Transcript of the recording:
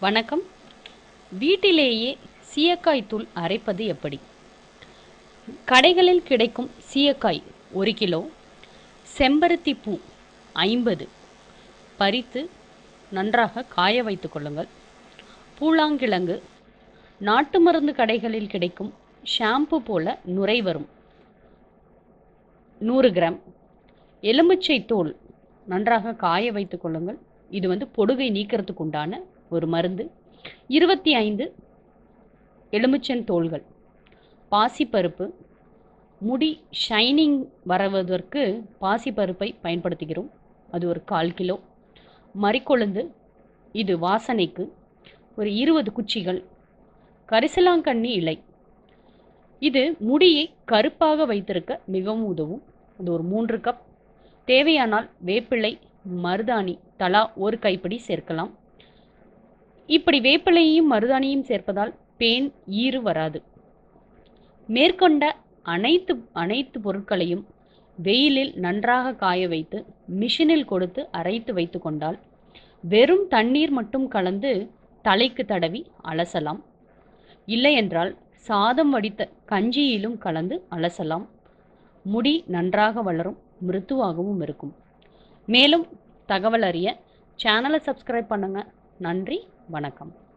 வணக்கம். வீட்டிலேயே சீயக்காய் தூள் அரைப்பது எப்படி? கடைகளில் கிடைக்கும் சீயக்காய் ஒரு கிலோ செம்பருத்தி பூ ஐம்பது. பறித்து நன்றாக காய வைத்து கொள்ளுங்கள். பூலாங்கிழங்கு நாட்டு மருந்து கடைகளில் கிடைக்கும் ஷாம்பு போல நுரை வரும். நூறு கிராம். எலுமிச்சை தோல் நன்றாக காய வைத்து கொள்ளுங்கள். இது வந்து பொடுகை நீக்கிறதுக்கு உண்டான ஒரு மருந்து. இருபத்தி ஐந்து எலுமிச்சன் தோள்கள். பாசிப்பருப்பு. முடி ஷைனிங் வரவதற்கு பாசிப்பருப்பை பயன்படுத்துகிறோம். அது ஒரு கால் கிலோ. மறிக்கொழுந்து இது வாசனைக்கு ஒரு இருபது குச்சிகள். கரிசலாங்கண்ணி இலை. இது முடியை கருப்பாக வைத்திருக்க மிகவும் உதவும். அது ஒரு மூன்று கப். தேவையானால் வேப்பிலை மருதாணி தலா ஒரு கைப்பிடி சேர்க்கலாம். இப்படி வேப்பிலையும் மருதாணியும் சேர்ப்பதால் பேன் ஈறு வராது. மேற்கொண்ட அனைத்து அனைத்து பொருட்களையும் வெயிலில் நன்றாக காய வைத்து மிஷினில் கொடுத்து அரைத்து வைத்து கொண்டால் வெறும் தண்ணீர் மட்டும் கலந்து தலைக்கு தடவி அலசலாம். இல்லையென்றால் சாதம் வடித்த கஞ்சியிலும் கலந்து அலசலாம். முடி நன்றாக வளரும் மிருத்துவாகவும் இருக்கும். மேலும் தகவல் அறிய சேனலை சப்ஸ்கிரைப் பண்ணுங்கள் நன்றி. வணக்கம்.